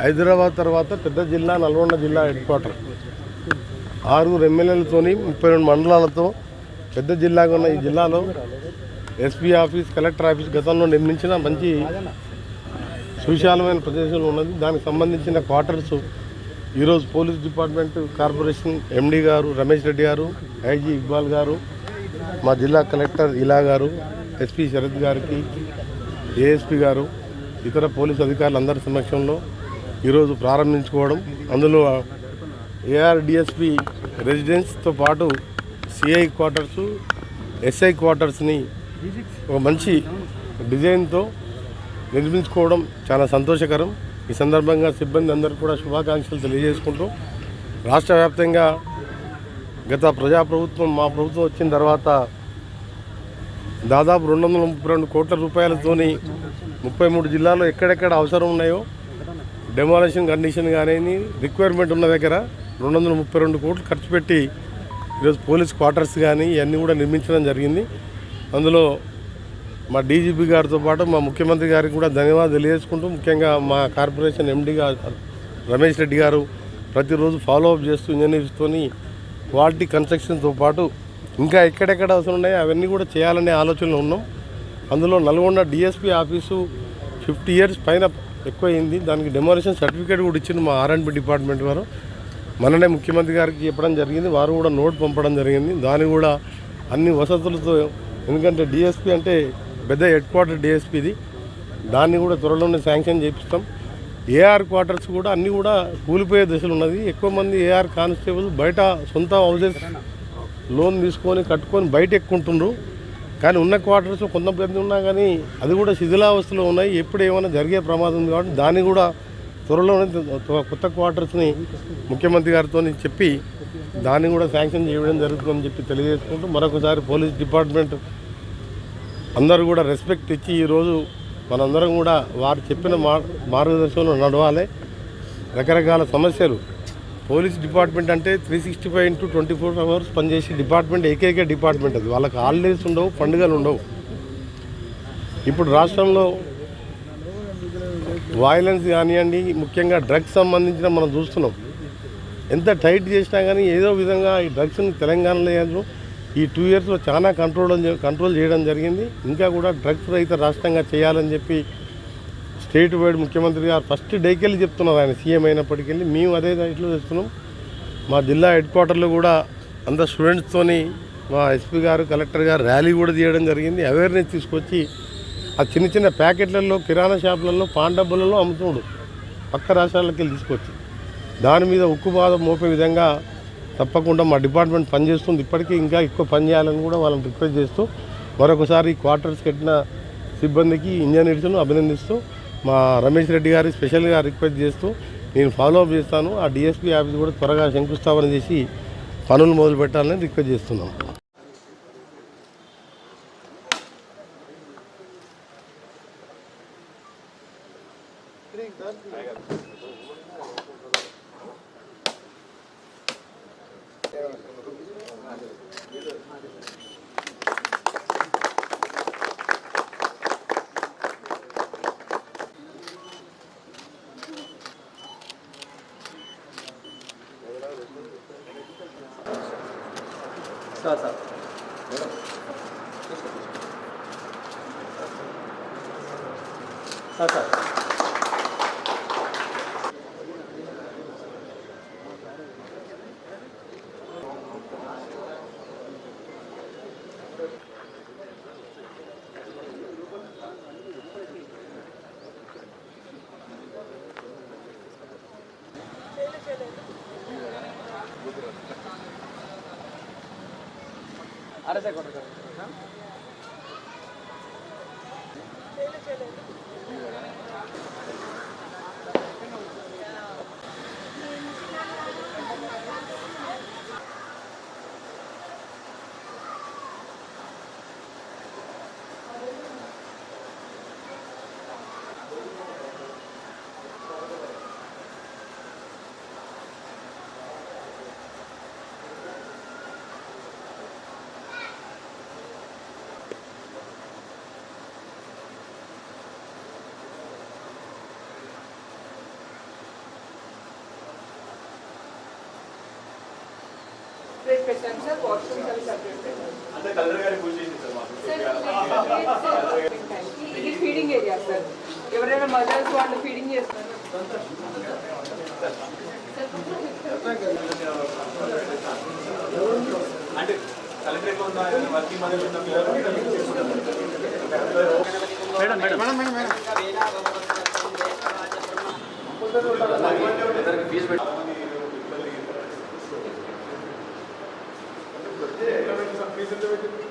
హైదరాబాద్ తర్వాత పెద్ద జిల్లా నల్గొండ జిల్లా హెడ్ క్వార్టర్ ఆరుగురు ఎమ్మెల్యేలతోని ముప్పై రెండు మండలాలతో పెద్ద జిల్లాగా ఉన్న ఈ జిల్లాలో ఎస్పీ ఆఫీస్ కలెక్టర్ ఆఫీస్ గతంలో నిర్మించిన మంచి సువిశాలమైన ప్రదేశంలో ఉన్నది. దానికి సంబంధించిన క్వార్టర్స్ ఈరోజు పోలీస్ డిపార్ట్మెంట్ కార్పొరేషన్ ఎండీ గారు రమేష్ రెడ్డి గారు ఐజీ ఇక్బాల్ గారు మా జిల్లా కలెక్టర్ ఇలా గారు ఎస్పీ శరత్ గారికి ఏఎస్పీ గారు ఇతర పోలీసు అధికారులు అందరి సమక్షంలో ఈరోజు ప్రారంభించుకోవడం అందులో ఏఆర్ డిఎస్పి రెసిడెన్స్తో పాటు సిఐ క్వార్టర్స్ ఎస్ఐ క్వార్టర్స్ని ఒక మంచి డిజైన్తో నిర్మించుకోవడం చాలా సంతోషకరం. ఈ సందర్భంగా సిబ్బంది అందరూ కూడా శుభాకాంక్షలు తెలియజేసుకుంటూ రాష్ట్ర వ్యాప్తంగా గత ప్రజాప్రభుత్వం మా ప్రభుత్వం వచ్చిన తర్వాత దాదాపు రెండు వందల ముప్పై రెండు కోట్ల రూపాయలతోని ముప్పై మూడు జిల్లాల్లో ఎక్కడెక్కడ అవసరం ఉన్నాయో డెమాలిషన్ కండిషన్ కానీ రిక్వైర్మెంట్ ఉన్న దగ్గర రెండు వందల ముప్పై రెండు కోట్లు ఖర్చు పెట్టి ఈరోజు పోలీస్ క్వార్టర్స్ కానీ ఇవన్నీ కూడా నిర్మించడం జరిగింది. అందులో మా డీజీపీ గారితో పాటు మా ముఖ్యమంత్రి గారికి కూడా ధన్యవాదాలు తెలియజేసుకుంటూ ముఖ్యంగా మా కార్పొరేషన్ ఎండీ గారు రమేష్ రెడ్డి గారు ప్రతిరోజు ఫాలో అప్ చేస్తూ ఇంజనీర్స్తోని క్వాలిటీ కన్స్ట్రక్షన్తో పాటు ఇంకా ఎక్కడెక్కడ అవసరం ఉన్నాయో అవన్నీ కూడా చేయాలనే ఆలోచనలో ఉన్నాం. అందులో Nalgonda DSP office fifty years పైన ఎక్కువైంది. దానికి డెమోరేషన్ సర్టిఫికేట్ కూడా ఇచ్చింది మా ఆర్ఎండ్బి డిపార్ట్మెంట్ వారు. మననే ముఖ్యమంత్రి గారికి చెప్పడం జరిగింది. వారు కూడా నోట్ పంపడం జరిగింది. దాని కూడా అన్ని వసతులతో ఎందుకంటే డిఎస్పీ అంటే పెద్ద హెడ్ క్వార్టర్ డిఎస్పీది దాన్ని కూడా త్వరలోనే శాంక్షన్ చేపిస్తాం. ఏఆర్ క్వార్టర్స్ కూడా అన్నీ కూడా కూలిపోయే దశలు ఉన్నది. ఎక్కువ మంది ఏఆర్ కానిస్టేబుల్ బయట సొంత హౌసెస్ లోన్ తీసుకొని కట్టుకొని బయట ఎక్కుంటుండ్రు కానీ ఉన్న క్వార్టర్స్ కొంత మంది ఉన్నా కానీ అది కూడా శిథిలావస్థలో ఉన్నాయి. ఎప్పుడు ఏమైనా జరిగే ప్రమాదం ఉంది కాబట్టి దాన్ని కూడా త్వరలోనే కొత్త క్వార్టర్స్ని ముఖ్యమంత్రి గారితో చెప్పి దాన్ని కూడా శాంక్షన్ చేయడం జరుగుతుందని చెప్పి తెలియజేసుకుంటూ మరొకసారి పోలీస్ డిపార్ట్మెంట్ అందరూ కూడా రెస్పెక్ట్ ఇచ్చి ఈరోజు మనందరం కూడా వారు చెప్పిన మా మార్గదర్శనంలో నడవాలి. రకరకాల సమస్యలు పోలీస్ డిపార్ట్మెంట్ అంటే three sixty five into twenty four hours పనిచేసే డిపార్ట్మెంట్ ఏకైక డిపార్ట్మెంట్ అది. వాళ్ళకి హాలిడేస్ ఉండవు పండుగలు ఉండవు. ఇప్పుడు రాష్ట్రంలో వైలెన్స్ కానివ్వండి ముఖ్యంగా డ్రగ్స్ సంబంధించిన మనం చూస్తున్నాం. ఎంత టైట్ చేసినా కానీ ఏదో విధంగా ఈ డ్రగ్స్ని తెలంగాణలో ఈ టూ ఇయర్స్లో చాలా కంట్రోల్ కంట్రోల్ చేయడం జరిగింది. ఇంకా కూడా డ్రగ్స్ రహిత రాష్ట్రంగా చేయాలని చెప్పి స్టేట్ వైడ్ ముఖ్యమంత్రి గారు ఫస్ట్ డేకి వెళ్ళి చెప్తున్నారు ఆయన సీఎం అయినప్పటికీ వెళ్ళి. మేము అదే దాంట్లో చేస్తున్నాం. మా జిల్లా హెడ్ క్వార్టర్లో కూడా అంత స్టూడెంట్స్తోని మా ఎస్పీ గారు కలెక్టర్ గారు ర్యాలీ కూడా తీయడం జరిగింది. అవేర్నెస్ తీసుకొచ్చి ఆ చిన్న చిన్న ప్యాకెట్లలో కిరాణా షాపులలో పాన్ డబ్బులలో అమ్ముతుండు పక్క రాష్ట్రాలకి వెళ్ళి తీసుకొచ్చి. దాని మీద ఉక్కు బాధ మోపే విధంగా తప్పకుండా మా డిపార్ట్మెంట్ పనిచేస్తుంది. ఇప్పటికీ ఇంకా ఎక్కువ పని చేయాలని కూడా వాళ్ళని రిక్వెస్ట్ చేస్తూ మరొకసారి క్వార్టర్స్ కట్టిన సిబ్బందికి ఇంజనీర్స్ను అభినందిస్తూ మా రమేష్ రెడ్డి గారి స్పెషల్గా రిక్వెస్ట్ చేస్తూ నేను ఫాలో అప్ చేస్తాను. ఆ డిఎస్పీ ఆఫీస్ కూడా త్వరగా శంకుస్థాపన చేసి పనులు మొదలు పెట్టాలని రిక్వెస్ట్ చేస్తున్నాం. సార్ సార్ సార్ సార్ అరే సార్ కొట్టండి సార్ సపరేట్ పెట్టాను సార్ వాష్రూమ్స్ అవి సపరేట్ పెట్టాను ఇది ఫీడింగ్ ఏరియా సార్ ఎవరైనా మదర్స్ వాళ్ళు ఫీడింగ్ చేస్తారు అంటే కలెక్టరేట్ వర్కింగ్ మదర్ ఉన్న పిల్లలు మేడం మేడం ఫీజు పెట్టి Please intervene.